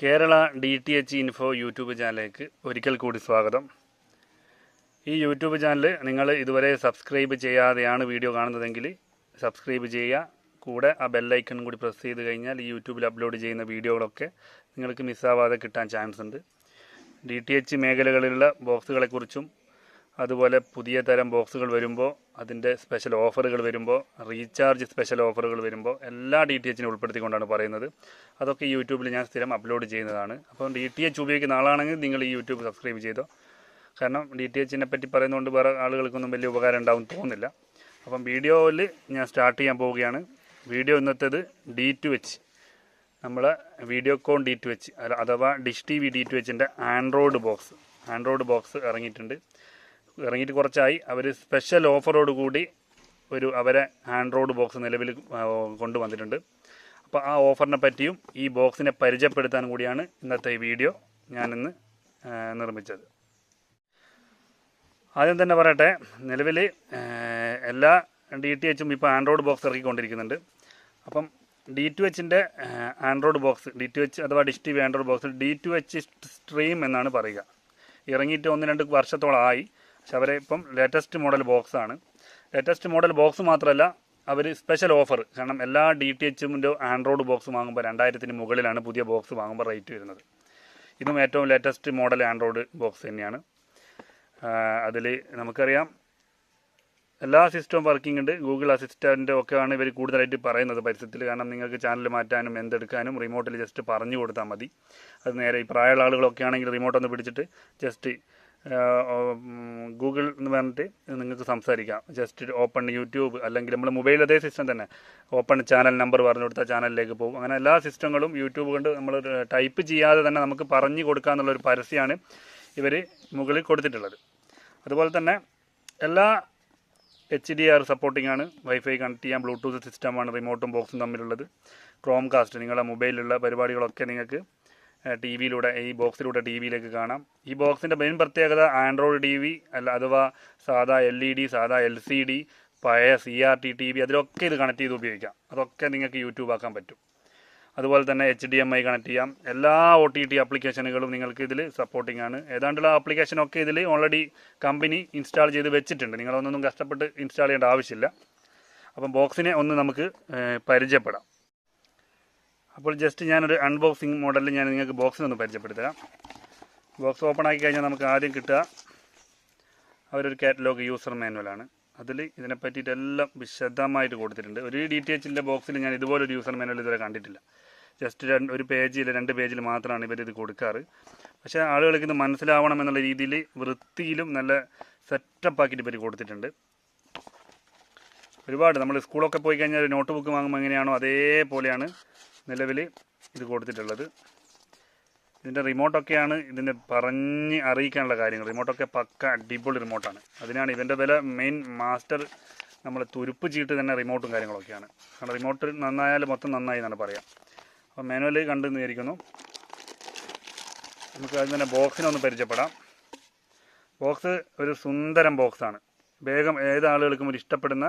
Kerala D T H info YouTube ചാനലിലേക്ക് ഒരിക്കൽ കൂടി സ്വാഗതം. ഈ യൂട്യൂബ് ചാനൽ നിങ്ങൾ ഇതുവരെ സബ്സ്ക്രൈബ് ചെയ്യാതെയാണ് വീഡിയോ കാണുന്നതെങ്കിൽ സബ്സ്ക്രൈബ് ചെയ്യുക. കൂടെ ആ ബെല്ലൈക്കൺ കൂടി പ്രസ് ചെയ്ത് കഴിഞ്ഞാൽ ഈ യൂട്യൂബിൽ അപ്ലോഡ് ചെയ്യുന്ന വീഡിയോകളൊക്കെ നിങ്ങൾക്ക് മിസ്സാവാതെ കിട്ടാൻ ചാൻസ് ഉണ്ട്. ഡി ടി എച്ച് മേഖലകളിലുള്ള ബോക്സുകളെക്കുറിച്ചും അതുപോലെ പുതിയ തരം ബോക്സുകൾ വരുമ്പോൾ അതിന്റെ സ്പെഷ്യൽ ഓഫറുകൾ വരുമ്പോൾ റീചാർജ് സ്പെഷ്യൽ ഓഫറുകൾ വരുമ്പോൾ എല്ലാ ഡി ടി എച്ചിനെ ഉൾപ്പെടുത്തിക്കൊണ്ടാണ് പറയുന്നത്. അതൊക്കെ യൂട്യൂബിൽ ഞാൻ സ്ഥിരം അപ്ലോഡ് ചെയ്യുന്നതാണ്. അപ്പം ഡി ടി എച്ച് ഉപയോഗിക്കുന്ന ആളാണെങ്കിൽ നിങ്ങൾ ഈ യൂട്യൂബ് സബ്സ്ക്രൈബ് ചെയ്തോ. കാരണം ഡി ടി എച്ചിനെ പറ്റി പറയുന്നതുകൊണ്ട് വേറെ ആളുകൾക്കൊന്നും വലിയ ഉപകാരം ഉണ്ടാവും തോന്നുന്നില്ല. അപ്പം വീഡിയോയിൽ ഞാൻ സ്റ്റാർട്ട് ചെയ്യാൻ പോവുകയാണ്. വീഡിയോ ഇന്നത്തേത് ഡി ടു എച്ച് നമ്മളെ വീഡിയോകോൺ ഡി ടു എച്ച് അഥവാ dish T V D to എച്ചിന്റെ ആൻഡ്രോയിഡ് ബോക്സ് ആൻഡ്രോയിഡ് ബോക്സ് ഇറങ്ങിയിട്ടുണ്ട്. ഇറങ്ങിയിട്ട് കുറച്ചായി. അവർ സ്പെഷ്യൽ ഓഫറോട് കൂടി ഒരു അവരെ ഹാൻഡ് റോഡ് ബോക്സ് നിലവിൽ കൊണ്ടുവന്നിട്ടുണ്ട്. അപ്പോൾ ആ ഓഫറിനെ പറ്റിയും ഈ ബോക്സിനെ പരിചയപ്പെടുത്താൻ കൂടിയാണ് ഇന്നത്തെ ഈ വീഡിയോ ഞാനിന്ന് നിർമ്മിച്ചത്. ആദ്യം തന്നെ പറയട്ടെ നിലവിൽ എല്ലാ ഡി ടി എച്ചും ഇപ്പോൾ ആൻഡ്രോയിഡ് ബോക്സ് ഇറക്കിക്കൊണ്ടിരിക്കുന്നുണ്ട്. അപ്പം D to എച്ചിന്റെ Android box D to H അഥവാ dish T V Android box D to H stream എന്നാണ് പറയുക. ഇറങ്ങിയിട്ട് ഒന്ന് രണ്ട് വർഷത്തോളം ആയി പക്ഷെ അവർ ഇപ്പം ലേറ്റസ്റ്റ് മോഡൽ ബോക്സ് ആണ്. ലേറ്റസ്റ്റ് മോഡൽ ബോക്സ് മാത്രമല്ല അവർ സ്പെഷ്യൽ ഓഫർ കാരണം എല്ലാ ഡി ടി എച്ചിന്റെ ആൻഡ്രോയിഡ് ബോക്സ് വാങ്ങുമ്പോൾ രണ്ടായിരത്തിന് മുകളിലാണ് പുതിയ ബോക്സ് വാങ്ങുമ്പോൾ റേറ്റ് വരുന്നത്. ഇതും ഏറ്റവും ലേറ്റസ്റ്റ് മോഡൽ ആൻഡ്രോയിഡ് ബോക്സ് തന്നെയാണ്. അതിൽ നമുക്കറിയാം എല്ലാ സിസ്റ്റവും വർക്കിംഗ് ഉണ്ട്. ഗൂഗിൾ അസിസ്റ്റന്റ് ഒക്കെയാണ് ഇവർ കൂടുതലായിട്ട് പറയുന്നത് പരസ്യത്തിൽ കാരണം നിങ്ങൾക്ക് ചാനൽ മാറ്റാനും എന്തെടുക്കാനും റിമോട്ടിൽ ജസ്റ്റ് പറഞ്ഞു കൊടുത്താൽ മതി. അത് നേരെ ഈ പ്രായമുള്ള ആളുകളൊക്കെ ആണെങ്കിൽ റിമോട്ട് ഒന്ന് പിടിച്ചിട്ട് ജസ്റ്റ് ഗൂഗിൾ എന്ന് പറഞ്ഞിട്ട് നിങ്ങൾക്ക് സംസാരിക്കാം. ജസ്റ്റ് ഓപ്പൺ യൂട്യൂബ് അല്ലെങ്കിൽ നമ്മൾ മൊബൈൽ അതേ സിസ്റ്റം തന്നെ. ഓപ്പൺ ചാനൽ നമ്പർ പറഞ്ഞു കൊടുത്താൽ ചാനലിലേക്ക് പോകും. അങ്ങനെ എല്ലാ സിസ്റ്റങ്ങളും യൂട്യൂബ് കൊണ്ട് നമ്മൾ ടൈപ്പ് ചെയ്യാതെ തന്നെ നമുക്ക് പറഞ്ഞു കൊടുക്കുക എന്നുള്ളൊരു പരസ്യമാണ് ഇവർ മുകളിൽ കൊടുത്തിട്ടുള്ളത്. അതുപോലെ തന്നെ എല്ലാ എച്ച് ഡി ആർ സപ്പോർട്ടിംഗ് ആണ്. വൈഫൈ കണക്ട് ചെയ്യാൻ ബ്ലൂടൂത്ത് സിസ്റ്റമാണ് റിമോട്ടും ബോക്സും തമ്മിലുള്ളത്. ക്രോം കാസ്റ്റ് നിങ്ങളുടെ മൊബൈലിലുള്ള പരിപാടികളൊക്കെ നിങ്ങൾക്ക് ടി വിയിലൂടെ ഈ ബോക്സിലൂടെ ടി വിയിലേക്ക് കാണാം. ഈ ബോക്സിന്റെ മെയിൻ പ്രത്യേകത ആൻഡ്രോയിഡ് ടി വി അല്ല അഥവാ സാധാ എൽ ഇ ഡി സാധാ എൽ സി ഡി പഴയ C R T T V അതിലൊക്കെ ഇത് കണക്ട് ചെയ്ത് ഉപയോഗിക്കാം. അതൊക്കെ നിങ്ങൾക്ക് യൂട്യൂബ് ആക്കാൻ പറ്റും. അതുപോലെ തന്നെ H D M I connect ചെയ്യാം. എല്ലാ ഒ ടി ടി ആപ്ലിക്കേഷനുകളും നിങ്ങൾക്ക് ഇതിൽ സപ്പോർട്ടിംഗ് ആണ്. ഏതാണ്ടുള്ള ആപ്ലിക്കേഷനൊക്കെ ഇതിൽ ഓൾറെഡി കമ്പനി ഇൻസ്റ്റാൾ ചെയ്ത് വെച്ചിട്ടുണ്ട്. നിങ്ങളൊന്നും കഷ്ടപ്പെട്ട് ഇൻസ്റ്റാൾ ചെയ്യേണ്ട ആവശ്യമില്ല. അപ്പം ബോക്സിനെ ഒന്ന് നമുക്ക് പരിചയപ്പെടാം. അപ്പോൾ ജസ്റ്റ് ഞാനൊരു അൺബോക്സിങ് മോഡലിൽ ഞാൻ നിങ്ങൾക്ക് ബോക്സിനൊന്ന് പരിചയപ്പെടുത്തരാം. ബോക്സ് ഓപ്പൺ ആക്കി കഴിഞ്ഞാൽ നമുക്ക് ആദ്യം കിട്ടുക അവരൊരു കാറ്റലോഗ് യൂസർ മാനുവലാണ് അതിൽ ഇതിനെ പറ്റിയിട്ടെല്ലാം വിശദമായിട്ട് കൊടുത്തിട്ടുണ്ട്. ഒരു ഡി ടി എച്ചിന്റെ ബോക്സിൽ ഞാൻ ഇതുപോലൊരു യൂസർ മാനുവൽ ഇതുവരെ കണ്ടിട്ടില്ല. ജസ്റ്റ് രണ്ട് ഒരു പേജിൽ രണ്ട് പേജിൽ മാത്രമാണ് ഇവർ ഇത് കൊടുക്കാറ്. പക്ഷേ ആളുകൾക്ക് ഇത് മനസ്സിലാവണം എന്നുള്ള രീതിയിൽ വൃത്തിയിലും നല്ല സെറ്റപ്പ് ആക്കിയിട്ട് ഇവർ കൊടുത്തിട്ടുണ്ട്. ഒരുപാട് നമ്മൾ സ്കൂളൊക്കെ പോയി കഴിഞ്ഞാൽ ഒരു നോട്ട് ബുക്ക് വാങ്ങുമ്പോൾ എങ്ങനെയാണോ അതേപോലെയാണ് നിലവിൽ ഇത് കൊടുത്തിട്ടുള്ളത്. ഇതിന്റെ റിമോട്ടൊക്കെയാണ് ഇതിന്റെ പറഞ്ഞ് അറിയിക്കാനുള്ള കാര്യങ്ങൾ. റിമോട്ടൊക്കെ പക്ക അടിപൊളി റിമോട്ടാണ് അതിനാണ് ഇതിന്റെ വില മെയിൻ മാസ്റ്റർ നമ്മൾ തുരുപ്പ് ചീട്ട് തന്നെ റിമോട്ടും കാര്യങ്ങളൊക്കെയാണ്. കാരണം റിമോട്ട് നന്നായാൽ മൊത്തം നന്നായി എന്നാണ് പറയാം. അപ്പോൾ മാനുവൽ കണ്ടു നിന്നിരിക്കുന്നു. നമുക്ക് അതിന് തന്നെ ബോക്സിനൊന്ന് പരിചയപ്പെടാം. ബോക്സ് ഒരു സുന്ദരം ബോക്സാണ് വേഗം ഏത് ആളുകൾക്കും ഒരു ഇഷ്ടപ്പെടുന്ന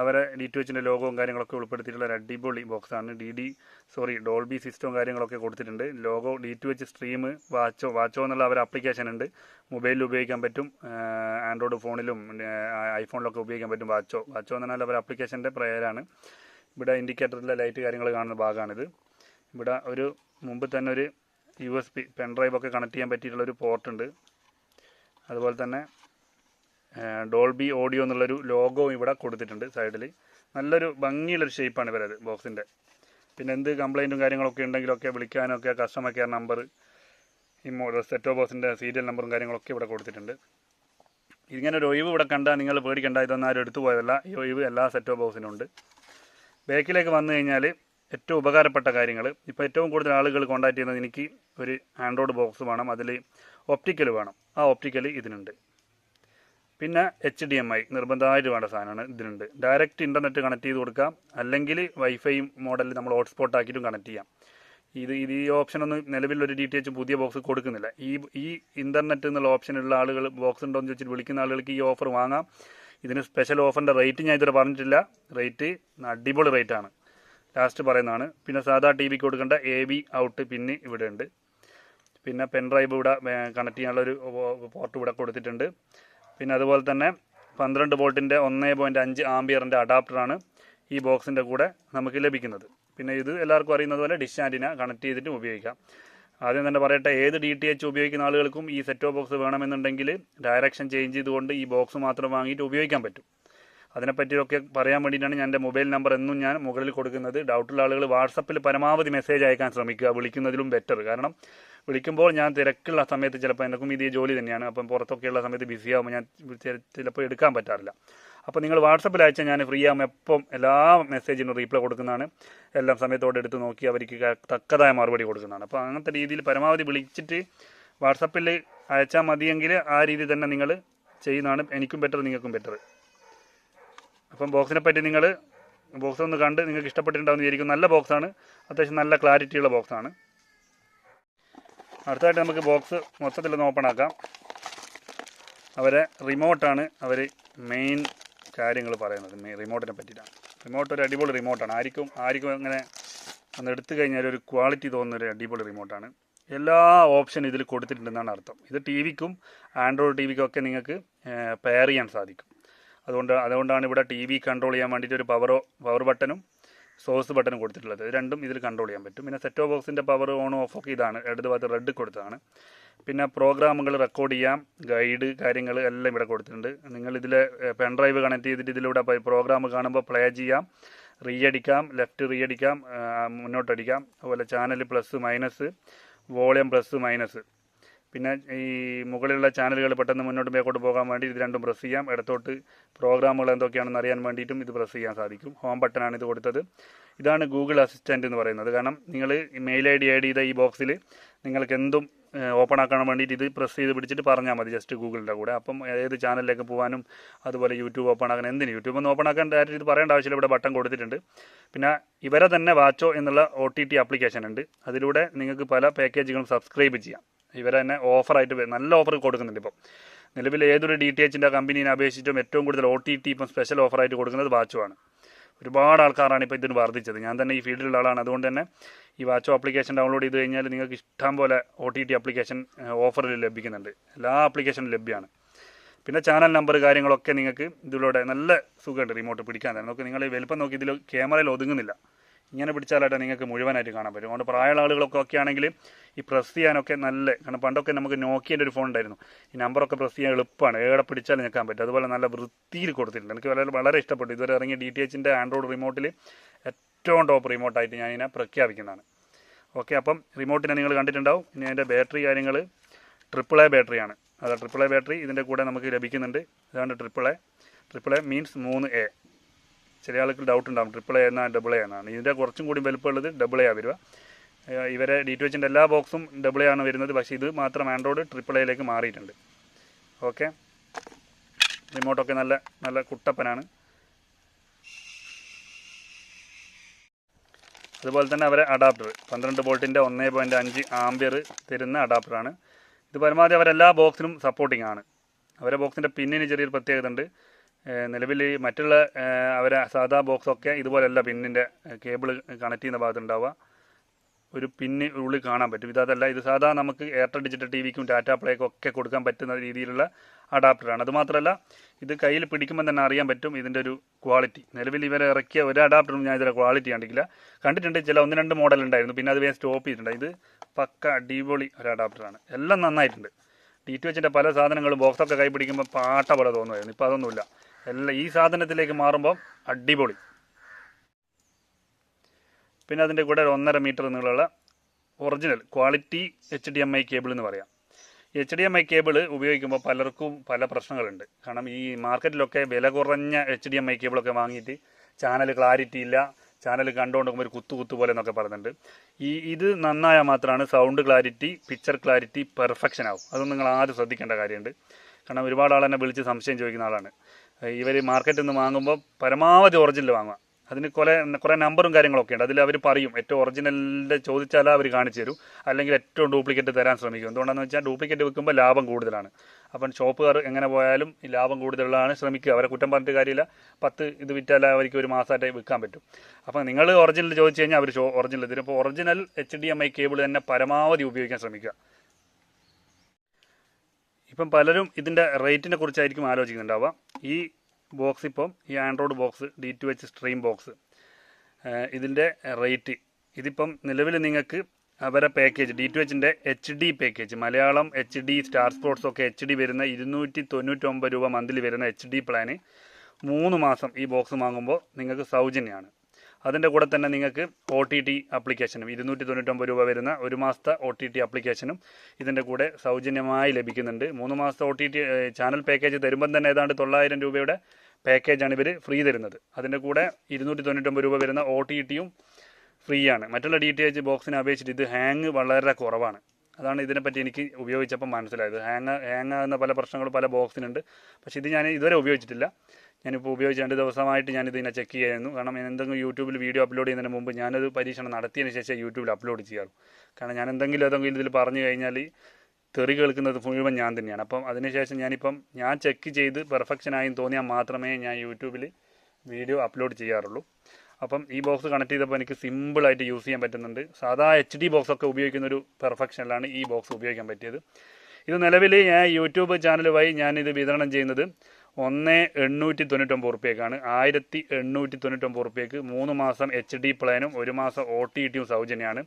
അവരെ ഡി ടു എച്ചിന്റെ കാര്യങ്ങളൊക്കെ ഉൾപ്പെടുത്തിയിട്ടുള്ള ഒരു അടിപൊളി ബോക്സാണ് ഡി ഡി സോറി ഡോൾബി സിസ്റ്റവും കാര്യങ്ങളൊക്കെ കൊടുത്തിട്ടുണ്ട്. Logo D two H stream Watcho Watcho എന്നുള്ള അവർ ആപ്ലിക്കേഷൻ ഉണ്ട്. മൊബൈലിൽ ഉപയോഗിക്കാൻ പറ്റും. ആൻഡ്രോയിഡ് ഫോണിലും ഐഫോണിലൊക്കെ ഉപയോഗിക്കാൻ പറ്റും വാച്ചോ. വാച്ചോ എന്ന് പറഞ്ഞാൽ അവർ ആപ്ലിക്കേഷന്റെ പ്രയറാണ്. ഇവിടെ ഇൻഡിക്കേറ്ററിലെ ലൈറ്റ് കാര്യങ്ങൾ കാണുന്ന ഭാഗമാണിത്. ഇവിടെ ഒരു മുമ്പ് തന്നെ ഒരു U S B pen drive ഒക്കെ കണക്ട് ചെയ്യാൻ പറ്റിയിട്ടുള്ള ഒരു പോർട്ട് ഉണ്ട്. അതുപോലെ തന്നെ ഡോൾബി ഓഡിയോ എന്നുള്ളൊരു ലോഗോ ഇവിടെ കൊടുത്തിട്ടുണ്ട് സൈഡിൽ നല്ലൊരു ഭംഗിയുള്ളൊരു ഷേപ്പാണ് ഇവരത് ബോക്സിന്റെ പിന്നെ എന്ത് കംപ്ലൈന്റും കാര്യങ്ങളൊക്കെ ഉണ്ടെങ്കിലൊക്കെ വിളിക്കാനൊക്കെ കസ്റ്റമർ കെയർ നമ്പർ ഈ മോഡൽ സെറ്റോ ബോക്സിന്റെ സീരിയൽ നമ്പറും കാര്യങ്ങളൊക്കെ ഇവിടെ കൊടുത്തിട്ടുണ്ട്. ഇങ്ങനെ ഒരു ഒഴിവ് ഇവിടെ കണ്ടാൽ നിങ്ങൾ പേടിക്കണ്ട ഇതൊന്നും ആരും എടുത്തു പോയതല്ല. ഈ ഒഴിവ് എല്ലാ സെറ്റോ ബോക്സിനും ഉണ്ട്. ബാക്കിലേക്ക് വന്നു കഴിഞ്ഞാൽ ഏറ്റവും ഉപകാരപ്പെട്ട കാര്യങ്ങൾ ഇപ്പോൾ ഏറ്റവും കൂടുതൽ ആളുകൾ കോൺടാക്ട് ചെയ്യുന്നത് എനിക്ക് ഒരു ആൻഡ്രോയിഡ് ബോക്സ് വേണം അതിൽ ഒപ്റ്റിക്കൽ വേണം. ആ ഒപ്റ്റിക്കൽ ഇതിനുണ്ട്. പിന്നെ എച്ച് ഡി എം ഐ നിർബന്ധമായിട്ട് വേണ്ട സാധനമാണ് ഇതിനുണ്ട്. ഡയറക്റ്റ് ഇന്റർനെറ്റ് കണക്ട് ചെയ്ത് കൊടുക്കാം. അല്ലെങ്കിൽ വൈഫൈ മോഡൽ നമ്മൾ ഹോട്ട്സ്പോട്ട് ആക്കിയിട്ടും കണക്ട് ചെയ്യാം. ഇത് ഇത് ഈ ഓപ്ഷനൊന്നും നിലവിൽ ഒരു ഡി ടി എച്ച് പുതിയ ബോക്സ് കൊടുക്കുന്നില്ല. ഈ ഈ ഇന്റർനെറ്റ് എന്നുള്ള ഓപ്ഷനുള്ള ആളുകൾ ബോക്സ് ഉണ്ടോ എന്ന് ചോദിച്ചിട്ട് വിളിക്കുന്ന ആളുകൾക്ക് ഈ ഓഫർ വാങ്ങാം. ഇതിന് സ്പെഷ്യൽ ഓഫറിന്റെ റേറ്റ് ഞാൻ ഇതുവരെ പറഞ്ഞിട്ടില്ല. റേറ്റ് അടിപൊളി റേറ്റാണ് ലാസ്റ്റ് പറയുന്നതാണ്. പിന്നെ സാധാ ടി വിക്ക് കൊടുക്കേണ്ട എ ബി ഔട്ട് പിന്നെ ഇവിടെ ഉണ്ട് പിന്നെ പെൻ ഡ്രൈവ് ഇവിടെ കണക്ട് ചെയ്യാനുള്ള ഒരു പോർട്ട് ഇവിടെ കൊടുത്തിട്ടുണ്ട്. പിന്നെ അതുപോലെ തന്നെ പന്ത്രണ്ട് വോൾട്ടിന്റെ ഒന്ന് പോയിന്റ് അഞ്ച് ആംബിയറിന്റെ അഡാപ്റ്ററാണ് ഈ ബോക്സിന്റെ കൂടെ നമുക്ക് ലഭിക്കുന്നത്. പിന്നെ ഇത് എല്ലാവർക്കും അറിയുന്നത് പോലെ ഡിഷ് ആന്റിന കണക്ട് ചെയ്തിട്ട് ഉപയോഗിക്കാം. ആദ്യം തന്നെ പറയട്ടെ ഏത് ഡി ടി എച്ച് ഉപയോഗിക്കുന്ന ആളുകൾക്കും ഈ സെറ്റോ ബോക്സ് വേണമെന്നുണ്ടെങ്കിൽ ഡയറക്ഷൻ ചേഞ്ച് ചെയ്തുകൊണ്ട് ഈ ബോക്സ് മാത്രം വാങ്ങിയിട്ട് ഉപയോഗിക്കാൻ പറ്റും. അതിനെപ്പറ്റിയൊക്കെ പറയാൻ വേണ്ടിയിട്ടാണ് ഞാൻ എന്റെ മൊബൈൽ നമ്പർ എന്നും ഞാൻ മുകളിൽ കൊടുക്കുന്നത്. ഡൗട്ടുള്ള ആളുകൾ വാട്സപ്പിൽ പരമാവധി മെസ്സേജ് അയക്കാൻ ശ്രമിക്കുക. വിളിക്കുന്നതിലും ബെറ്റർ കാരണം വിളിക്കുമ്പോൾ ഞാൻ തിരക്കുള്ള സമയത്ത് ചിലപ്പോൾ എനിക്കും ഇതേ ജോലി തന്നെയാണ്. അപ്പം പുറത്തൊക്കെയുള്ള സമയത്ത് ബിസി ആകുമ്പോൾ ഞാൻ ചിലപ്പോൾ എടുക്കാൻ പറ്റാറില്ല. അപ്പോൾ നിങ്ങൾ വാട്സപ്പിൽ അയച്ചാൽ ഞാൻ ഫ്രീ ആകുമ്പോൾ എപ്പം എല്ലാ മെസ്സേജിനും റീപ്ലൈ കൊടുക്കുന്നതാണ്. എല്ലാം സമയത്തോടെ എടുത്ത് നോക്കി അവർക്ക് തക്കതായ മറുപടി കൊടുക്കുന്നതാണ്. അപ്പോൾ അങ്ങനത്തെ രീതിയിൽ പരമാവധി വിളിച്ചിട്ട് വാട്സപ്പിൽ അയച്ചാൽ മതിയെങ്കിൽ ആ രീതി തന്നെ നിങ്ങൾ ചെയ്യുന്നതാണ്. എനിക്കും ബെറ്റർ നിങ്ങൾക്കും ബെറ്റർ അപ്പം ബോക്സിനെ പറ്റി നിങ്ങൾ ബോക്സ് ഒന്ന് കണ്ട് നിങ്ങൾക്ക് ഇഷ്ടപ്പെട്ടിട്ടുണ്ടാവുന്ന വിചാരിക്കും. നല്ല ബോക്സാണ്. അത്യാവശ്യം നല്ല ക്ലാരിറ്റിയുള്ള ബോക്സാണ്. അടുത്തതായിട്ട് നമുക്ക് ബോക്സ് മൊത്തത്തിലൊന്ന് ഓപ്പൺ ആക്കാം. അവരെ റിമോട്ടാണ് അവർ മെയിൻ കാര്യങ്ങൾ പറയുന്നത്. മെയിൻ റിമോട്ടിനെ പറ്റിയിട്ടാണ്. റിമോട്ട് ഒരു അടിപൊളി റിമോട്ടാണ് ആർക്കും ആർക്കും അങ്ങനെ ഒന്ന് എടുത്തു കഴിഞ്ഞാൽ ഒരു ക്വാളിറ്റി തോന്നുന്ന ഒരു അടിപൊളി റിമോട്ടാണ് എല്ലാ ഓപ്ഷനും ഇതിൽ കൊടുത്തിട്ടുണ്ടെന്നാണ് അർത്ഥം. ഇത് ടി വിക്കും ആൻഡ്രോയിഡ് ടി വിക്കും ഒക്കെ നിങ്ങൾക്ക് പെയർ ചെയ്യാൻ സാധിക്കും. അതുകൊണ്ട് അതുകൊണ്ടാണ് ഇവിടെ ടി വി കൺട്രോൾ ചെയ്യാൻ വേണ്ടിയിട്ട് ഒരു പവറോ പവർ ബട്ടനും സോഴ്സ് ബട്ടനും കൊടുത്തിട്ടുള്ളത്. രണ്ടും ഇതിൽ കൺട്രോൾ ചെയ്യാൻ പറ്റും. പിന്നെ സെറ്റോ ബോക്സിന്റെ പവർ ഓൺ ഓഫ് ഒക്കെ ഇതാണ്. ഇടത് ഭാഗത്ത് റെഡ് കൊടുത്തതാണ്. പിന്നെ പ്രോഗ്രാമുകൾ റെക്കോർഡ് ചെയ്യാം ഗൈഡ് കാര്യങ്ങൾ എല്ലാം ഇവിടെ കൊടുത്തിട്ടുണ്ട്. നിങ്ങൾ ഇതിൽ പെൻ ഡ്രൈവ് കണക്ട് ചെയ്തിട്ട് ഇതിലൂടെ പ്രോഗ്രാം കാണുമ്പോൾ പ്ലേ ചെയ്യാം റീ അടിക്കാം ലെഫ്റ്റ് റീ അടിക്കാം മുന്നോട്ടടിക്കാം. അതുപോലെ channel plus minus volume plus minus പിന്നെ ഈ മുകളിലുള്ള ചാനലുകൾ പെട്ടെന്ന് മുന്നോട്ട് മേക്കോട്ട് പോകാൻ വേണ്ടി ഇത് രണ്ടും പ്രസ് ചെയ്യാം. ഇടത്തോട്ട് പ്രോഗ്രാമുകൾ എന്തൊക്കെയാണെന്ന് അറിയാൻ വേണ്ടിയിട്ടും ഇത് പ്രസ് ചെയ്യാൻ സാധിക്കും. ഹോം ബട്ടണാണ് ഇത് കൊടുത്തത്. ഇതാണ് ഗൂഗിൾ അസിസ്റ്റന്റ് എന്ന് പറയുന്നത്. കാരണം നിങ്ങൾ മെയിൽ ഐ ഡി ആഡ് ചെയ്ത ഈ ബോക്സിൽ നിങ്ങൾക്ക് എന്തും ഓപ്പൺ ആക്കാൻ വേണ്ടിയിട്ട് ഇത് പ്രസ് ചെയ്ത് പിടിച്ചിട്ട് പറഞ്ഞാൽ മതി ജസ്റ്റ് ഗൂഗിളിന്റെ കൂടെ. അപ്പം ഏത് ചാനലിലേക്ക് പോകാനും അതുപോലെ യൂട്യൂബ് ഓപ്പൺ ആക്കാൻ എന്തിന് യൂട്യൂബ് ഒന്ന് ഓപ്പൺ ആക്കാൻ ഡയറക്റ്റ് ഇത് പറയേണ്ട ആവശ്യമില്ല. ഇവിടെ ബട്ടൺ കൊടുത്തിട്ടുണ്ട്. പിന്നെ ഇവരെ തന്നെ വാച്ചോ എന്നുള്ള ഒ ടി ടി ആപ്ലിക്കേഷൻ ഉണ്ട്. അതിലൂടെ നിങ്ങൾക്ക് പല പാക്കേജുകളും സബ്സ്ക്രൈബ് ചെയ്യാം. ഇവരെ തന്നെ ഓഫറായിട്ട് നല്ല ഓഫർ കൊടുക്കുന്നുണ്ട് ഇപ്പം. നിലവിൽ ഏതൊരു ഡി ടി എച്ചിന്റെ കമ്പനീനെ അപേക്ഷിച്ചും ഏറ്റവും കൂടുതൽ ഒ ടി ടി ഇപ്പം സ്പെഷ്യൽ ഓഫറായിട്ട് കൊടുക്കുന്നത് വാച്ചോ ആണ്. ഒരുപാട് ആൾക്കാരാണ് ഇപ്പോൾ ഇതിന് വർദ്ധിച്ചത്. ഞാൻ തന്നെ ഈ ഫീൽഡിലുള്ള ആളാണ്. അതുകൊണ്ട് തന്നെ ഈ വാച്ചോ ആപ്ലിക്കേഷൻ ഡൗൺലോഡ് ചെയ്ത് കഴിഞ്ഞാൽ നിങ്ങൾക്ക് ഇഷ്ടം പോലെ ഒ ടി ടി ആപ്ലിക്കേഷൻ ഓഫറിൽ ലഭിക്കുന്നുണ്ട്. എല്ലാ ആപ്ലിക്കേഷനും ലഭ്യമാണ് പിന്നെ ചാനൽ നമ്പർ കാര്യങ്ങളൊക്കെ നിങ്ങൾക്ക് ഇതിലൂടെ നല്ല സുഖമുണ്ട്. റിമോട്ട് പിടിക്കാൻ തന്നെ. നോക്കി നിങ്ങൾ വലിപ്പം നോക്കി ഇതിൽ ക്യാമറയിൽ ഒതുങ്ങുന്നില്ല. ഇങ്ങനെ പിടിച്ചാലായിട്ട് നിങ്ങൾക്ക് മുഴുവനായിട്ട് കാണാൻ പറ്റും. അതുകൊണ്ട് പ്രായമുള്ള ആളുകളൊക്കെ ഒക്കെ ആണെങ്കിൽ ഈ പ്രസ് ചെയ്യാനൊക്കെ നല്ല കാരണം പണ്ടൊക്കെ നമുക്ക് നോക്കിയന്റെ ഒരു ഫോൺ ഉണ്ടായിരുന്നു. ഈ നമ്പറൊക്കെ പ്രസ് ചെയ്യാൻ എളുപ്പമാണ്. ഏടെ പിടിച്ചാൽ നിൽക്കാൻ പറ്റും. അതുപോലെ നല്ല വൃത്തിയിൽ കൊടുത്തിട്ടുണ്ട്. എനിക്ക് വളരെ വളരെ ഇഷ്ടപ്പെട്ടു. ഇതുവരെ ഇറങ്ങിയ ഡി ടി എച്ചിന്റെ ആൻഡ്രോയിഡ് റിമോട്ടിൽ ഏറ്റവും ടോപ്പ് റിമോട്ടായിട്ട് ഞാൻ പ്രഖ്യാപിക്കുന്നതാണ്. ഓക്കെ അപ്പം റിമോട്ടിനെ നിങ്ങൾ കണ്ടിട്ടുണ്ടാവും. ഇനി അതിന്റെ ബാറ്ററി കാര്യങ്ങൾ ട്രിപ്പിൾ എ ബാറ്ററിയാണ് അതായത് ട്രിപ്പിൾ എ ബാറ്ററി ഇതിന്റെ കൂടെ നമുക്ക് ലഭിക്കുന്നുണ്ട്. ഇതാണ് triple A triple A means മൂന്ന് എ ചില ആൾക്ക് ഡൗട്ട് ഉണ്ടാവും. ട്രിപ്പിൾ എ എന്നാണ് ഡബിൾ എ എന്നാണ് ഇതിന്റെ കുറച്ചും കൂടി വലുപ്പമുള്ളത് ഡബിൾ എ വരിക. ഇവരെ ഡി ടു എച്ചിന്റെ എല്ലാ ബോക്സും ഡബിൾ എ ആണ് വരുന്നത്. പക്ഷേ ഇത് മാത്രം ആൻഡ്രോയിഡ് ട്രിപ്പിൾ എയിലേക്ക് മാറിയിട്ടുണ്ട്. ഓക്കെ റിമോട്ടൊക്കെ നല്ല നല്ല കുട്ടപ്പനാണ്. അതുപോലെ തന്നെ അവരെ അഡാപ്റ്റർ പന്ത്രണ്ട് ബോൾട്ടിന്റെ ഒന്നേ പോയിന്റ് അഞ്ച് ആംബിയർ തരുന്ന അഡാപ്റ്ററാണ് ഇത് പരമാവധി അവരെല്ലാ ബോക്സിനും സപ്പോർട്ടിംഗ് ആണ്. അവരെ ബോക്സിന്റെ പിന്നിന് ചെറിയൊരു പ്രത്യേകത ഉണ്ട്. നിലവിൽ മറ്റുള്ള അവരെ സാധാ ബോക്സൊക്കെ ഇതുപോലെയല്ല പിന്നിന്റെ കേബിൾ കണക്ട് ചെയ്യുന്ന ഭാഗത്തുണ്ടാവുക. ഒരു പിന്ന് ഉള്ളിൽ കാണാൻ പറ്റും. ഇതല്ല ഇത് സാധാ നമുക്ക് എയർടെൽ ഡിജിറ്റൽ ടി വിക്കും ടാറ്റ പ്ലേക്കും ഒക്കെ കൊടുക്കാൻ പറ്റുന്ന രീതിയിലുള്ള അഡാപ്റ്ററാണ്. അതുമാത്രമല്ല ഇത് കയ്യിൽ പിടിക്കുമ്പോൾ തന്നെ അറിയാൻ പറ്റും ഇതിന്റെ ഒരു ക്വാളിറ്റി. നിലവിൽ ഇവരെ ഇറക്കിയ ഒരു അഡാപ്റ്ററും ഞാൻ ഇതിലെ ക്വാളിറ്റി കണ്ടിട്ടില്ല. കണ്ടിട്ടുണ്ട് ചില ഒന്ന് രണ്ട് മോഡൽ ഉണ്ടായിരുന്നു. പിന്നെ അത് വേഗം സ്റ്റോപ്പ് ചെയ്തിട്ടുണ്ട്. ഇത് പക്ക അടിപൊളി ഒരു അഡാപ്റ്ററാണ്. എല്ലാം നന്നായിട്ടുണ്ട്. ഡി ടു എച്ചിന്റെ പല സാധനങ്ങളും ബോക്സൊക്കെ കൈ പിടിക്കുമ്പോൾ പാട്ട പോലെ തോന്നുമായിരുന്നു. ഇപ്പോൾ അതൊന്നുമില്ല. എല്ലാം ഈ സാധനത്തിലേക്ക് മാറുമ്പം അടിപൊളി. പിന്നെ അതിന്റെ കൂടെ ഒരു ഒന്നര മീറ്റർ നീളമുള്ള original quality H D M I cable എന്ന് പറയാം. H D M I cable ഉപയോഗിക്കുമ്പോൾ പലർക്കും പല പ്രശ്നങ്ങളുണ്ട്. കാരണം ഈ മാർക്കറ്റിലൊക്കെ വില കുറഞ്ഞ എച്ച് ഡി എം ഐ കേബിളൊക്കെ വാങ്ങിയിട്ട് ചാനൽ ക്ലാരിറ്റി ഇല്ല ചാനൽ കണ്ടുകൊണ്ടിരിക്കുമ്പോൾ ഒരു കുത്തു കുത്തു പോലെ എന്നൊക്കെ പറയുന്നുണ്ട്. ഈ ഇത് നന്നായാൽ മാത്രമാണ് sound clarity picture clarity perfection ആവും. അതൊന്നും നിങ്ങൾ ആദ്യം ശ്രദ്ധിക്കേണ്ട കാര്യമുണ്ട്. കാരണം ഒരുപാട് ആൾ എന്നെ വിളിച്ച് സംശയം ചോദിക്കുന്ന ആളാണ്. ഇവർ മാർക്കറ്റിൽ നിന്ന് വാങ്ങുമ്പോൾ പരമാവധി ഒറിജിനൽ വാങ്ങുക. അതിന് കുറെ കുറേ നമ്പറും കാര്യങ്ങളൊക്കെ ഉണ്ട്. അതിൽ അവർ പറയും ഏറ്റവും ഒറിജിനലിന്റെ ചോദിച്ചാൽ അവർ കാണിച്ചു തരും. അല്ലെങ്കിൽ ഏറ്റവും ഡ്യൂപ്ലിക്കേറ്റ് തരാൻ ശ്രമിക്കും. എന്തുകൊണ്ടാണെന്ന് വെച്ചാൽ ഡ്യൂപ്ലിക്കേറ്റ് വിൽക്കുമ്പോൾ ലാഭം കൂടുതലാണ്. അപ്പം ഷോപ്പുകാർ എങ്ങനെ പോയാലും ഈ ലാഭം കൂടുതലുള്ളതാണ് ശ്രമിക്കുക. അവരെ കുറ്റം പറഞ്ഞിട്ട് കാര്യമില്ല. പത്ത് ഇത് വിറ്റാൽ അവർക്ക് ഒരു മാസമായിട്ട് വിൽക്കാൻ പറ്റും. അപ്പം നിങ്ങൾ ഒറിജിനൽ ചോദിച്ചു കഴിഞ്ഞാൽ അവർ ഷോ ഒറിജിനൽ തരും അപ്പോൾ original H D M I cable തന്നെ പരമാവധി ഉപയോഗിക്കാൻ ശ്രമിക്കുക. ഇപ്പം പലരും ഇതിന്റെ റേറ്റിനെ കുറിച്ചായിരിക്കും ആലോചിക്കുന്നുണ്ടാവുക. ഈ ബോക്സ് ഇപ്പം ഈ android box D two H stream box ഇതിന്റെ റേറ്റ്. ഇതിപ്പം നിലവിൽ നിങ്ങൾക്ക് അവരെ package D to എച്ചിന്റെ H D package Malayalam H D star sports ഒക്കെ എച്ച് ഡി വരുന്ന ഇരുന്നൂറ്റി തൊണ്ണൂറ്റൊമ്പത് രൂപ മന്തിലി വരുന്ന എച്ച് ഡി പ്ലാന് മൂന്ന് മാസം ഈ ബോക്സ് വാങ്ങുമ്പോൾ നിങ്ങൾക്ക് സൗജന്യമാണ്. അതിന്റെ കൂടെ തന്നെ നിങ്ങൾക്ക് ഒ ടി ടി ആപ്ലിക്കേഷനും ഇരുന്നൂറ്റി തൊണ്ണൂറ്റൊമ്പത് രൂപ വരുന്ന ഒരു മാസത്തെ ഒ ടി ടി ആപ്ലിക്കേഷനും ഇതിന്റെ കൂടെ സൗജന്യമായി ലഭിക്കുന്നുണ്ട്. മൂന്ന് മാസത്തെ O T T channel package തരുമ്പം തന്നെ ഏതാണ്ട് തൊള്ളായിരം രൂപയുടെ പാക്കേജാണ് ഇവർ ഫ്രീ തരുന്നത്. അതിന്റെ കൂടെ ഇരുന്നൂറ്റി തൊണ്ണൂറ്റൊമ്പത് രൂപ വരുന്ന ഒ ടി ടിയും ഫ്രീ ആണ്. മറ്റുള്ള ഡി ടി എച്ച് ബോക്സിനെ അപേക്ഷിച്ച് ഇത് ഹാങ് വളരെ കുറവാണ്. അതാണ് ഇതിനെപ്പറ്റി എനിക്ക് ഉപയോഗിച്ചപ്പോൾ മനസ്സിലായത്. ഹാങ് ഹാങ് ആകുന്ന പല പ്രശ്നങ്ങളും പല ബോക്സിനുണ്ട് പക്ഷേ ഇത് ഞാൻ ഇതുവരെ ഉപയോഗിച്ചിട്ടില്ല. ഞാനിപ്പോൾ ഉപയോഗിച്ച് രണ്ട് ദിവസമായിട്ട് ഞാനിത് ഇതിനെ ചെക്ക് ചെയ്യായിരുന്നു കാരണം എന്തെങ്കിലും യൂട്യൂബിൽ വീഡിയോ അപ്ലോഡ് ചെയ്യുന്നതിന് മുമ്പ് ഞാനത് പരീക്ഷണം നടത്തിയതിന് ശേഷം യൂട്യൂബിൽ അപ്ലോഡ് ചെയ്യാറുള്ളൂ. കാരണം ഞാൻ എന്തെങ്കിലും ഏതെങ്കിലും ഇതിൽ പറഞ്ഞു കഴിഞ്ഞാൽ തെറി കേൾക്കുന്നത് മുഴുവൻ ഞാൻ തന്നെയാണ്. അപ്പം അതിനുശേഷം ഞാനിപ്പം ഞാൻ ചെക്ക് ചെയ്ത് പെർഫെക്ഷനായി തോന്നിയാൽ മാത്രമേ ഞാൻ യൂട്യൂബിൽ വീഡിയോ അപ്ലോഡ് ചെയ്യാറുള്ളൂ. അപ്പം ഈ ബോക്സ് കണക്ട് ചെയ്തപ്പോൾ എനിക്ക് സിമ്പിളായിട്ട് യൂസ് ചെയ്യാൻ പറ്റുന്നുണ്ട്. സാധാ എച്ച് ഡി ബോക്സൊക്കെ ഉപയോഗിക്കുന്ന ഒരു പെർഫെക്ഷനിലാണ് ഈ ബോക്സ് ഉപയോഗിക്കാൻ പറ്റിയത്. ഇത് നിലവിൽ ഞാൻ യൂട്യൂബ് ചാനൽ വഴി ഞാനിത് വിതരണം ചെയ്യുന്നത് ഒന്ന് എണ്ണൂറ്റി തൊണ്ണൂറ്റൊമ്പത് റുപ്യക്കാണ്. ആയിരത്തി എണ്ണൂറ്റി തൊണ്ണൂറ്റൊമ്പത് റുപ്യക്ക് മൂന്ന് മാസം എച്ച് ഡി പ്ലാനും ഒരു മാസം ഒ ടി ടിയും സൗജന്യമാണ്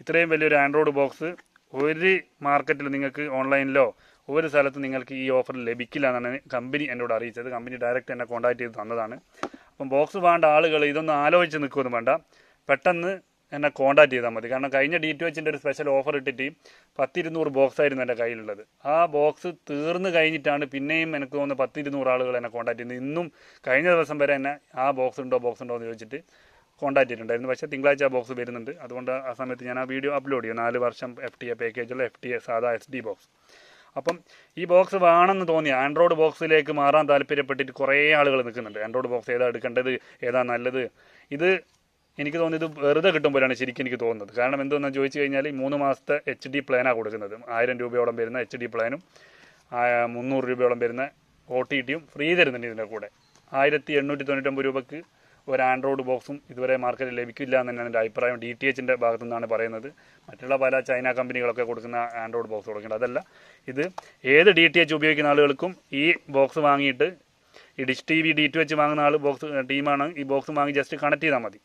ഇത്രയും വലിയൊരു ആൻഡ്രോയിഡ് ബോക്സ് ഒരു മാർക്കറ്റിൽ നിങ്ങൾക്ക് ഓൺലൈനിലോ ഒരു സ്ഥലത്ത് നിങ്ങൾക്ക് ഈ ഓഫർ ലഭിക്കില്ല എന്നാണ് കമ്പനി എന്നോട് അറിയിച്ചത്. കമ്പനി ഡയറക്റ്റ് എന്നെ കോൺടാക്ട് ചെയ്ത് തന്നതാണ്. അപ്പം ബോക്സ് വേണ്ട ആളുകൾ ഇതൊന്നും ആലോചിച്ച് നിൽക്കുമെന്ന് വേണ്ട. പെട്ടെന്ന് എന്നെ കോൺടാക്ട് ചെയ്താൽ മതി. കാരണം കഴിഞ്ഞ ഡി ടു എച്ചിന്റെ ഒരു സ്പെഷ്യൽ ഓഫർ ഇട്ടിട്ട് പത്തിരുന്നൂറ് ബോക്സ് ആയിരുന്നു എന്റെ കയ്യിലുള്ളത്. ആ ബോക്സ് തീർന്നു കഴിഞ്ഞിട്ടാണ് പിന്നെയും എനിക്ക് തോന്നുന്നു പത്തിരുന്നൂറ് ആളുകൾ എന്നെ കോൺടാക്ട് ചെയ്യുന്നത്. ഇന്നും കഴിഞ്ഞ ദിവസം വരെ എന്നെ ആ ബോക്സ് ഉണ്ടോ ബോക്സ് ഉണ്ടോ എന്ന് ചോദിച്ചിട്ട് കോൺടാക്ട് ചെയ്തിട്ടുണ്ടായിരുന്നു. പക്ഷേ തിങ്കളാഴ്ച ബോക്സ് വരുന്നുണ്ട്. അതുകൊണ്ട് ആ സമയത്ത് ഞാൻ ആ വീഡിയോ അപ്ലോഡ് ചെയ്യും. നാല് വർഷം എഫ് ടി എ പാക്കേജുള്ള എഫ് ടി എ സാധാ എസ് ഡി ബോക്സ് അപ്പം ഈ ബോക്സ് വേണമെന്ന് തോന്നി ആൻഡ്രോയിഡ് ബോക്സിലേക്ക് മാറാൻ താല്പര്യപ്പെട്ടിട്ട് കുറേ ആളുകൾ നിൽക്കുന്നുണ്ട്. ആൻഡ്രോയിഡ് ബോക്സ് ഏതാ എടുക്കേണ്ടത് ഏതാ നല്ലത്? ഇത് എനിക്ക് തോന്നിയത് വെറുതെ കിട്ടുമ്പോഴാണ് ശരിക്കും എനിക്ക് തോന്നുന്നത്. കാരണം എന്തെന്ന് ചോദിച്ചു കഴിഞ്ഞാൽ ഈ മൂന്ന് മാസത്തെ എച്ച് ഡി പ്ലാനാണ് കൊടുക്കുന്നത്. ആയിരം രൂപയോളം വരുന്ന എച്ച് ഡി പ്ലാനും മുന്നൂറ് രൂപയോളം വരുന്ന ഒ ടി ടിയും ഫ്രീ തരുന്നുണ്ട് ഇതിന്റെ കൂടെ. ആയിരത്തി എണ്ണൂറ്റി തൊണ്ണൂറ്റൊമ്പത് രൂപക്ക് ഒരു ആൻഡ്രോയിഡ് ബോക്സും ഇതുവരെ മാർക്കറ്റിൽ ലഭിക്കില്ല എന്ന് തന്നെയാണ് എന്റെ അഭിപ്രായം. ഡി ടി എച്ചിന്റെ ഭാഗത്തു നിന്നാണ് പറയുന്നത്. മറ്റുള്ള പല ചൈന കമ്പനികളൊക്കെ കൊടുക്കുന്ന ആൻഡ്രോയിഡ് ബോക്സ് കൊടുക്കേണ്ടത് അതല്ല ഇത് ഏത് ഡി ടി എച്ച് ഉപയോഗിക്കുന്ന ആളുകൾക്കും ഈ ബോക്സ് വാങ്ങിയിട്ട് ഈ dish T V D two H വാങ്ങുന്ന ആൾ ബോക്സ് ടീമാണ് ഈ ബോക്സ് വാങ്ങി ജസ്റ്റ് കണക്ട് ചെയ്താൽ മതി.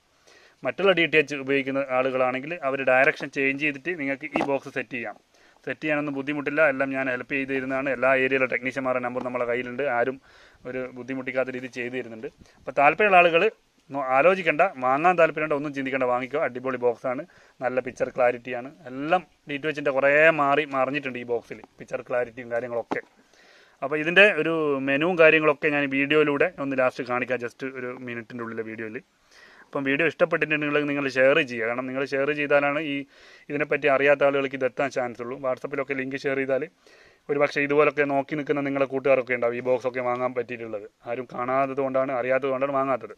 മറ്റുള്ള ഡി ടി എച്ച് ഉപയോഗിക്കുന്ന ആളുകളാണെങ്കിൽ അവർ ഡയറക്ഷൻ ചേഞ്ച് ചെയ്തിട്ട് നിങ്ങൾക്ക് ഈ ബോക്സ് സെറ്റ് ചെയ്യാം. സെറ്റ് ചെയ്യാനൊന്നും ബുദ്ധിമുട്ടില്ല. എല്ലാം ഞാൻ ഹെൽപ്പ് ചെയ്ത് തരുന്നതാണ് എല്ലാ ഏരിയയിലെ ടെക്നീഷ്യന്മാരുടെ നമ്പർ നമ്മുടെ കയ്യിലുണ്ട്. ആരും ഒരു ബുദ്ധിമുട്ടിക്കാത്ത രീതിയിൽ ചെയ്തു തരുന്നുണ്ട്. അപ്പോൾ താല്പര്യമുള്ള ആളുകൾ ആലോചിക്കേണ്ട. വാങ്ങാൻ താല്പര്യമുണ്ട് ഒന്നും ചിന്തിക്കേണ്ട. വാങ്ങിക്കോ. അടിപൊളി ബോക്സാണ് നല്ല പിക്ചർ ക്ലാരിറ്റിയാണ് എല്ലാം ഡി ടു എച്ചിന്റെ കുറേ മാറി മറിഞ്ഞിട്ടുണ്ട് ഈ ബോക്സിൽ പിക്ചർ ക്ലാരിറ്റിയും കാര്യങ്ങളൊക്കെ. അപ്പോൾ ഇതിന്റെ ഒരു മെനുവും കാര്യങ്ങളൊക്കെ ഞാൻ വീഡിയോയിലൂടെ ഒന്ന് ലാസ്റ്റ് കാണിക്കാം. ജസ്റ്റ് ഒരു മിനിറ്റിന്റെ ഉള്ളിലെ വീഡിയോയിൽ അപ്പം വീഡിയോ ഇഷ്ടപ്പെട്ടിട്ടുണ്ടെങ്കിൽ നിങ്ങൾ ഷെയർ ചെയ്യുക. കാരണം നിങ്ങൾ ഷെയർ ചെയ്താലാണ് ഈ ഇതിനെപ്പറ്റി അറിയാത്ത ആളുകൾക്ക് ഇതെത്താൻ ചാൻസ് ഉള്ളൂ. വാട്സപ്പിലൊക്കെ ലിങ്ക് ഷെയർ ചെയ്താൽ ഒരു പക്ഷേ ഇതുപോലൊക്കെ നോക്കി നിൽക്കുന്ന നിങ്ങളെ കൂട്ടുകാരൊക്കെ ഉണ്ടാവും. ഈ ബോക്സൊക്കെ വാങ്ങാൻ പറ്റിയിട്ടുള്ളത്. ആരും കാണാത്തത് കൊണ്ടാണ് അറിയാത്തത് കൊണ്ടാണ് വാങ്ങാത്തത്.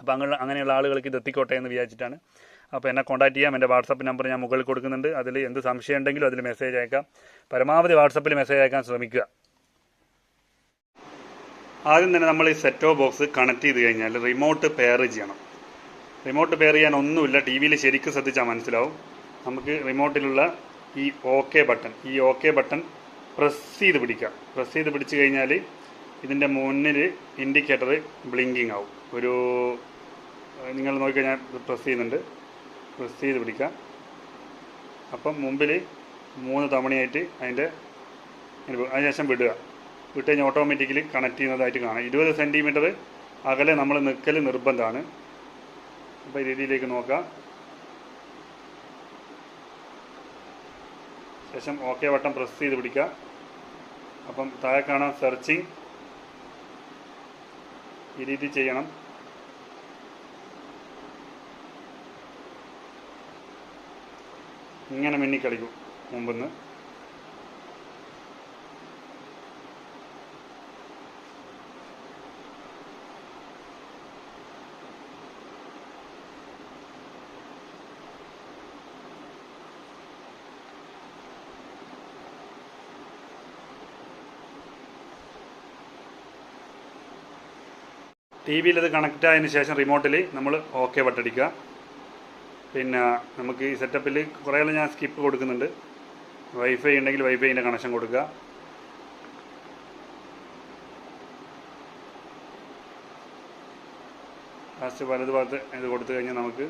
അപ്പോൾ അങ്ങനെ അങ്ങനെയുള്ള ആളുകൾക്ക് ഇത് എത്തിക്കോട്ടെ എന്ന് വിചാരിച്ചിട്ടാണ്. അപ്പോൾ എന്നെ കോൺടാക്ട് ചെയ്യാം. എന്റെ വാട്സപ്പ് നമ്പർ ഞാൻ മുകളിൽ കൊടുക്കുന്നുണ്ട്. അതിൽ എന്ത് സംശയം ഉണ്ടെങ്കിലും അതിൽ മെസ്സേജ് അയക്കാം. പരമാവധി വാട്സപ്പിൽ മെസ്സേജ് അയക്കാൻ ശ്രമിക്കുക. ആദ്യം തന്നെ നമ്മൾ ഈ സെറ്റോ ബോക്സ് കണക്ട് ചെയ്ത് കഴിഞ്ഞാൽ റിമോട്ട് പെയർ ചെയ്യണം. റിമോട്ട് പെയർ ചെയ്യാൻ ഒന്നുമില്ല. ടി വിയിൽ ശരിക്കും ശ്രദ്ധിച്ചാൽ മനസ്സിലാവും. നമുക്ക് റിമോട്ടിലുള്ള ഈ ഓക്കെ ബട്ടൺ ഈ ഓക്കെ ബട്ടൺ പ്രസ് ചെയ്ത് പിടിക്കുക പ്രസ് ചെയ്ത് പിടിച്ച് കഴിഞ്ഞാൽ ഇതിന്റെ മുന്നിൽ ഇൻഡിക്കേറ്റർ ബ്ലിങ്കിങ് ആവും. ഒരു നിങ്ങൾ നോക്കിക്കഴിഞ്ഞാൽ പ്രസ് ചെയ്യുന്നുണ്ട്. പ്രസ് ചെയ്ത് പിടിക്കുക അപ്പം മുമ്പിൽ മൂന്ന് തവണയായിട്ട് അതിന്റെ അതിനുശേഷം വിടുക. വിട്ട് കഴിഞ്ഞാൽ ഓട്ടോമാറ്റിക്കലി കണക്ട് ചെയ്യുന്നതായിട്ട് കാണാം. ഇരുപത് സെന്റിമീറ്റർ അകലെ നമ്മൾ നിൽക്കൽ നിർബന്ധമാണ്. അപ്പോൾ രീതിയിലേക്ക് നോക്കാം. ശേഷം ഓക്കെ വട്ടം പ്രസ് ചെയ്ത് പിടിക്കുക. അപ്പം താഴെ കാണാം സെർച്ചിങ് ഈ രീതി ചെയ്യണം. ഇങ്ങനെ മിന്നിക്കളിക്കും മുമ്പെന്ന്. ടി വിയിൽ ഇത് കണക്റ്റ് ആയതിന് ശേഷം റിമോട്ടിൽ നമ്മൾ ഓക്കെ വട്ടടിക്കുക പിന്നെ നമുക്ക് ഈ സെറ്റപ്പിൽ കുറേയെല്ലാം ഞാൻ സ്കിപ്പ് കൊടുക്കുന്നുണ്ട്. വൈഫൈ ഉണ്ടെങ്കിൽ വൈഫൈന്റെ കണക്ഷൻ കൊടുക്കുക. ലാസ്റ്റ് വലത് ഭാഗത്ത് ഇത് കൊടുത്തു കഴിഞ്ഞാൽ നമുക്ക്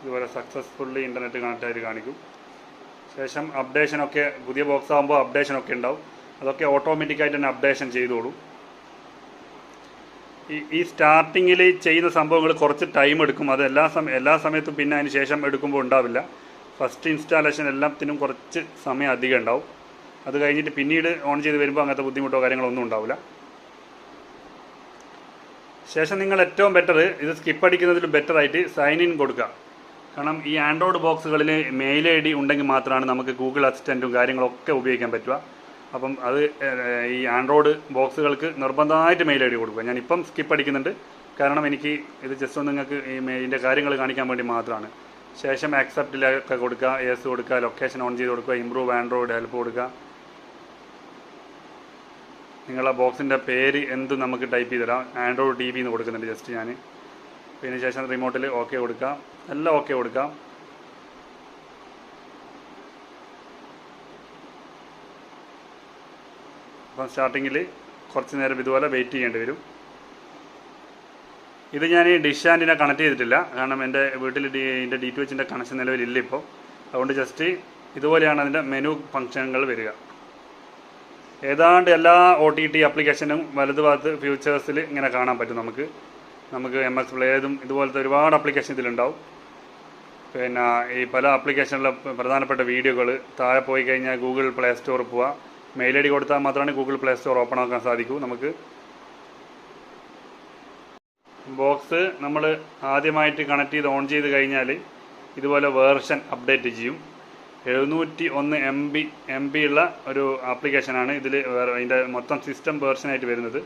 ഇതുപോലെ സക്സസ്ഫുള്ളി ഇന്റർനെറ്റ് കണക്റ്റ് ആയിട്ട് കാണിക്കും. ശേഷം അപ്ഡേഷനൊക്കെ പുതിയ ബോക്സ് ആകുമ്പോൾ അപ്ഡേഷനൊക്കെ ഉണ്ടാവും. അതൊക്കെ ഓട്ടോമാറ്റിക്കായിട്ട് തന്നെ അപ്ഡേഷൻ ചെയ്തോളും. ഈ സ്റ്റാർട്ടിങ്ങിൽ ചെയ്യുന്ന സംഭവങ്ങൾ കുറച്ച് ടൈം എടുക്കും. അത് എല്ലാ സമയം എല്ലാ സമയത്തും പിന്നെ അതിന് ശേഷം എടുക്കുമ്പോൾ ഉണ്ടാവില്ല. ഫസ്റ്റ് ഇൻസ്റ്റാളേഷൻ എല്ലാത്തിനും കുറച്ച് സമയം അധികം ഉണ്ടാവും. അത് കഴിഞ്ഞിട്ട് പിന്നീട് ഓൺ ചെയ്ത് വരുമ്പോൾ അങ്ങനത്തെ ബുദ്ധിമുട്ടോ കാര്യങ്ങളോ ഒന്നും ഉണ്ടാവില്ല. ശേഷം നിങ്ങൾ ഏറ്റവും ബെറ്റർ ഇത് സ്കിപ്പ് അടിക്കുന്നതിൽ ബെറ്റർ ആയിട്ട് സൈൻ ഇൻ കൊടുക്കുക. കാരണം ഈ ആൻഡ്രോയിഡ് ബോക്സുകളിൽ മെയിൽ ഐ ഡി ഉണ്ടെങ്കിൽ മാത്രമാണ് നമുക്ക് ഗൂഗിൾ അസിസ്റ്റന്റും കാര്യങ്ങളൊക്കെ ഉപയോഗിക്കാൻ പറ്റുക. അപ്പം അത് ഈ ആൻഡ്രോയിഡ് ബോക്സുകൾക്ക് നിർബന്ധമായിട്ട് മെയിൽ ഐ ഡി കൊടുക്കുക. ഞാൻ ഇപ്പം സ്കിപ്പ് അടിക്കുന്നുണ്ട്. കാരണം എനിക്ക് ഇത് ജസ്റ്റ് ഒന്ന് നിങ്ങൾക്ക് ഈ മെയിലിന്റെ കാര്യങ്ങൾ കാണിക്കാൻ വേണ്ടി മാത്രമാണ്. ശേഷം ആക്സെപ്റ്റിലൊക്കെ കൊടുക്കുക എസ് കൊടുക്കുക ലൊക്കേഷൻ ഓൺ ചെയ്ത് കൊടുക്കുക ഇമ്പ്രൂവ് ആൻഡ്രോയിഡ് ഹെൽപ്പ് കൊടുക്കുക. നിങ്ങളെ ബോക്സിന്റെ പേര് എന്ത് നമുക്ക് ടൈപ്പ് ചെയ്ത് തരാം. ആൻഡ്രോയിഡ് ടി വി എന്ന് കൊടുക്കുന്നുണ്ട് ജസ്റ്റ് ഞാൻ പിന്നെ ശേഷം റിമോട്ടിൽ ഓക്കെ കൊടുക്കാം എല്ലാം ഓക്കെ കൊടുക്കാം അപ്പം സ്റ്റാർട്ടിങ്ങിൽ കുറച്ച് നേരം ഇതുപോലെ വെയിറ്റ് ചെയ്യേണ്ടി വരും. ഇത് ഞാൻ ഈ ഡിഷ് ആന്റിനെ കണക്ട് ചെയ്തിട്ടില്ല. കാരണം എന്റെ വീട്ടിൽ ഡി ഇതിന്റെ ഡി ടു എച്ചിന്റെ കണക്ഷൻ നിലവിലില്ല ഇപ്പോൾ. അതുകൊണ്ട് ജസ്റ്റ് ഇതുപോലെയാണ് അതിന്റെ മെനു ഫങ്ഷനുകൾ വരിക. ഏതാണ്ട് എല്ലാ ഒ ടി ടി ആപ്ലിക്കേഷനും വലതുഭാഗത്ത് ഫ്യൂച്ചേഴ്സിൽ ഇങ്ങനെ കാണാൻ പറ്റും നമുക്ക്. നമുക്ക് എം എസ് പ്ലേതും ഇതുപോലത്തെ ഒരുപാട് ആപ്ലിക്കേഷൻ ഇതിലുണ്ടാവും. പിന്നെ ഈ പല ആപ്ലിക്കേഷനിലെ പ്രധാനപ്പെട്ട വീഡിയോകൾ താഴെ പോയി കഴിഞ്ഞാൽ ഗൂഗിൾ പ്ലേ സ്റ്റോർ പോവുക മെയിൽ ഐ ഡി കൊടുത്താൽ മാത്രമാണ് ഗൂഗിൾ പ്ലേ സ്റ്റോർ ഓപ്പൺ ആക്കാൻ സാധിക്കൂ നമുക്ക്. ബോക്സ് നമ്മൾ ആദ്യമായിട്ട് കണക്ട് ചെയ്ത് ഓൺ ചെയ്ത് കഴിഞ്ഞാൽ ഇതുപോലെ വേർഷൻ അപ്ഡേറ്റ് ചെയ്യും. എഴുന്നൂറ്റി ഒന്ന് എം ബി എം ബി ഉള്ള ഒരു ആപ്ലിക്കേഷനാണ് ഇതിൽ അതിന്റെ മൊത്തം സിസ്റ്റം വേർഷനായിട്ട് വരുന്നത്.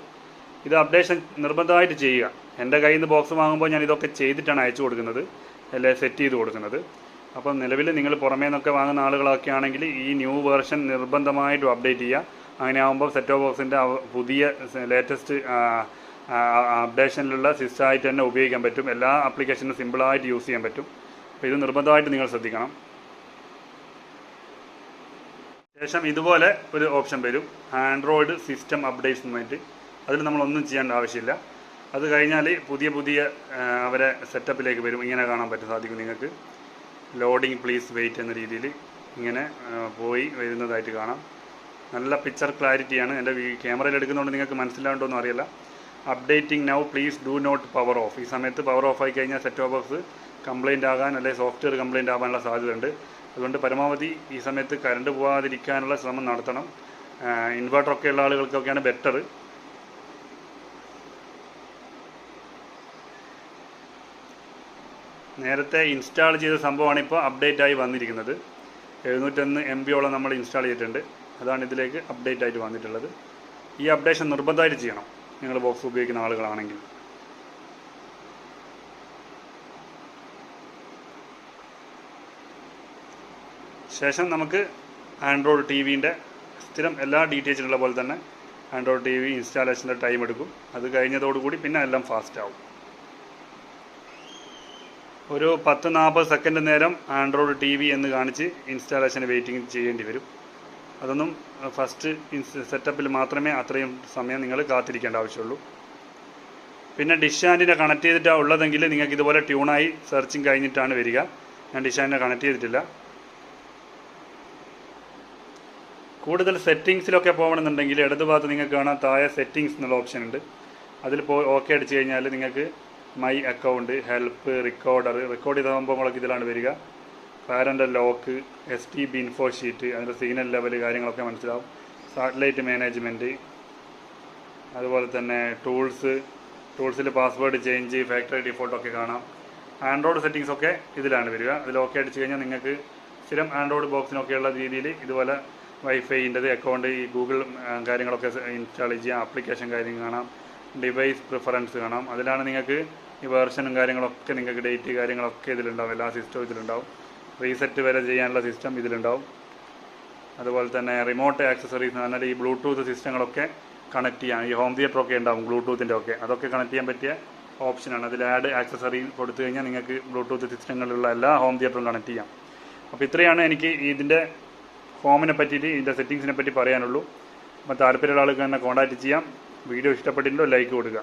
ഇത് അപ്ഡേഷൻ നിർബന്ധമായിട്ട് ചെയ്യുക. എന്റെ കയ്യിൽ നിന്ന് ബോക്സ് വാങ്ങുമ്പോൾ ഞാൻ ഇതൊക്കെ ചെയ്തിട്ടാണ് അയച്ചു കൊടുക്കുന്നത്. അല്ലെ സെറ്റ് ചെയ്ത് കൊടുക്കുന്നത്. അപ്പം നിലവിൽ നിങ്ങൾ പുറമേ നിന്നൊക്കെ വാങ്ങുന്ന ആളുകളൊക്കെ ആണെങ്കിൽ ഈ ന്യൂ വേർഷൻ നിർബന്ധമായിട്ടും അപ്ഡേറ്റ് ചെയ്യുക. അങ്ങനെ ആകുമ്പോൾ സെറ്റ് ബോക്സിന്റെ പുതിയ ലേറ്റസ്റ്റ് അപ്ഡേഷനിലുള്ള സിസ്റ്റമായിട്ട് തന്നെ ഉപയോഗിക്കാൻ പറ്റും. എല്ലാ ആപ്ലിക്കേഷനും സിമ്പിളായിട്ട് യൂസ് ചെയ്യാൻ പറ്റും. അപ്പോൾ ഇത് നിർബന്ധമായിട്ട് നിങ്ങൾ ശ്രദ്ധിക്കണം. ശേഷം ഇതുപോലെ ഒരു ഓപ്ഷൻ വരും. ആൻഡ്രോയിഡ് സിസ്റ്റം അപ്ഡേറ്റ്സ് എന്നായിട്ട് അതിൽ നമ്മളൊന്നും ചെയ്യേണ്ട ആവശ്യമില്ല. അത് കഴിഞ്ഞാൽ പുതിയ പുതിയ അവരെ സെറ്റപ്പിലേക്ക് വരും. ഇങ്ങനെ കാണാൻ പറ്റും സാധിക്കും നിങ്ങൾക്ക്. ലോഡിങ് പ്ലീസ് വെയിറ്റ് എന്ന രീതിയിൽ ഇങ്ങനെ പോയി വരുന്നതായിട്ട് കാണാം. നല്ല പിക്ചർ ക്ലാരിറ്റിയാണ് എന്റെ ക്യാമറയിൽ എടുക്കുന്നതുകൊണ്ട് നിങ്ങൾക്ക് മനസ്സിലാവുണ്ടോന്നും അറിയില്ല. Updating now please do not power off ഈ സമയത്ത് പവർ ഓഫ് ആയി കഴിഞ്ഞാൽ സെറ്റ് ബോക്സ് കംപ്ലയിന്റ് ആകാൻ അല്ലെങ്കിൽ സോഫ്റ്റ്വെയർ കംപ്ലയിന്റ് ആകാനുള്ള സാധ്യതയുണ്ട്. അതുകൊണ്ട് പരമാവധി ഈ സമയത്ത് കറണ്ട് പോകാതിരിക്കാനുള്ള ശ്രമം നടത്തണം. ഇൻവെർട്ടറൊക്കെ ഉള്ള ആളുകൾക്കൊക്കെയാണ് ബെറ്റർ നേരത്തെ ഇൻസ്റ്റാൾ ചെയ്ത സംഭവമാണ് ഇപ്പോൾ അപ്ഡേറ്റ് ആയി വന്നിരിക്കുന്നത്. എഴുന്നൂറ്റൊന്ന് എം ബിയോളം നമ്മൾ ഇൻസ്റ്റാൾ ചെയ്തിട്ടുണ്ട്. അതാണ് ഇതിലേക്ക് അപ്ഡേറ്റ് ആയിട്ട് വന്നിട്ടുള്ളത്. ഈ അപ്ഡേഷൻ നിർബന്ധമായിട്ട് ചെയ്യണം. നിങ്ങൾ ബോക്സ് ഉപയോഗിക്കുന്ന ആളുകളാണെങ്കിൽ. ശേഷം നമുക്ക് ആൻഡ്രോയിഡ് ടി വിന്റെ സ്ഥിരം എല്ലാ ഡീറ്റെയിൽസിലുള്ള പോലെ തന്നെ ആൻഡ്രോയിഡ് ടി വി ഇൻസ്റ്റാളേഷന്റെ ടൈം എടുക്കും. അത് കഴിഞ്ഞതോടുകൂടി പിന്നെ എല്ലാം ഫാസ്റ്റ് ആവും. ഒരു പത്ത് നാൽപ്പത് സെക്കൻഡ് നേരം ആൻഡ്രോയിഡ് ടി വി എന്ന് കാണിച്ച് ഇൻസ്റ്റാളേഷന് വെയിറ്റിംഗ് ചെയ്യേണ്ടി വരും. അതൊന്നും ഫസ്റ്റ് സെറ്റപ്പിൽ മാത്രമേ അത്രയും സമയം നിങ്ങൾ കാത്തിരിക്കേണ്ട ആവശ്യമുള്ളൂ. പിന്നെ ഡിഷ് ആന്റിനെ കണക്ട് ചെയ്തിട്ടാണ് ഉള്ളതെങ്കിൽ നിങ്ങൾക്ക് ഇതുപോലെ ട്യൂണായി സെർച്ചിങ് കഴിഞ്ഞിട്ടാണ് വരിക. ഞാൻ ഡിഷ് ആന്റിനെ കണക്ട് ചെയ്തിട്ടില്ല. കൂടുതൽ സെറ്റിങ്സിലൊക്കെ പോകണമെന്നുണ്ടെങ്കിൽ ഇടതുഭാഗത്ത് നിങ്ങൾക്ക് കാണാൻ താഴെ സെറ്റിങ്സ് എന്നുള്ള ഓപ്ഷൻ ഉണ്ട്. അതിൽ പോയി ഓക്കെ അടിച്ച് കഴിഞ്ഞാൽ നിങ്ങൾക്ക് my account help recorder record ചെയ്ത സംഭവങ്ങളൊക്കെ ഇതിലാണ് വരിക. Parental lock S T B info sheet അതിന്റെ സിഗ്നൽ ലെവൽ കാര്യങ്ങളൊക്കെ മനസ്സിലാവും. സാറ്റലൈറ്റ് മാനേജ്മെന്റ് അതുപോലെ തന്നെ ടൂൾസ് ടൂൾസിൽ പാസ്വേഡ് ചേഞ്ച് ഫാക്ടറി ഡിഫോൾട്ട് ഒക്കെ കാണാം. ആൻഡ്രോയിഡ് സെറ്റിങ്സ് ഒക്കെ ഇതിലാണ് വരിക. അതിൽ ഓക്കെ അടിച്ച് കഴിഞ്ഞാൽ നിങ്ങൾക്ക് സ്ഥിരം ആൻഡ്രോയിഡ് ബോക്സിനൊക്കെയുള്ള രീതിയിൽ ഇതുപോലെ വൈഫൈന്റെത് അക്കൗണ്ട് ഈ ഗൂഗിൾ കാര്യങ്ങളൊക്കെ ഇൻസ്റ്റാൾ ചെയ്യാം ആപ്ലിക്കേഷൻ കാര്യം കാണാം. ഡിവൈസ് പ്രിഫറൻസ് കാണാം. അതിലാണ് നിങ്ങൾക്ക് ഈ വേർഷനും കാര്യങ്ങളൊക്കെ നിങ്ങൾക്ക് ഡേറ്റ് കാര്യങ്ങളൊക്കെ ഇതിലുണ്ടാവും. എല്ലാ സിസ്റ്റവും ഇതിലുണ്ടാവും. റീസെറ്റ് വരെ ചെയ്യാനുള്ള സിസ്റ്റം ഇതിലുണ്ടാവും. അതുപോലെ തന്നെ റിമോട്ട് ആക്സസറീസ് എന്ന് പറഞ്ഞാൽ ഈ ബ്ലൂടൂത്ത് സിസ്റ്റങ്ങളൊക്കെ കണക്ട് ചെയ്യാൻ ഈ ഹോം തിയേറ്റർ ഒക്കെ ഉണ്ടാവും ബ്ലൂടൂത്തിന്റെ ഒക്കെ. അതൊക്കെ കണക്ട് ചെയ്യാൻ പറ്റിയ ഓപ്ഷനാണ് അതിൽ ആഡ് ആക്സസറി കൊടുത്തു കഴിഞ്ഞാൽ നിങ്ങൾക്ക് ബ്ലൂടൂത്ത് സിസ്റ്റങ്ങളിലുള്ള എല്ലാ ഹോം തിയേറ്ററും കണക്ട് ചെയ്യാം. അപ്പോൾ ഇത്രയാണ് എനിക്ക് ഇതിന്റെ ഫോമിനെ പറ്റിയിട്ട് ഇതിന്റെ സെറ്റിങ്സിനെ പറ്റി പറയാനുള്ളൂ. അപ്പോൾ താല്പര്യമുള്ള ആൾക്ക് തന്നെ കോൺടാക്റ്റ് ചെയ്യാം. വീഡിയോ ഇഷ്ടപ്പെട്ടിട്ടുണ്ടോ ലൈക്ക് കൊടുക്കുക.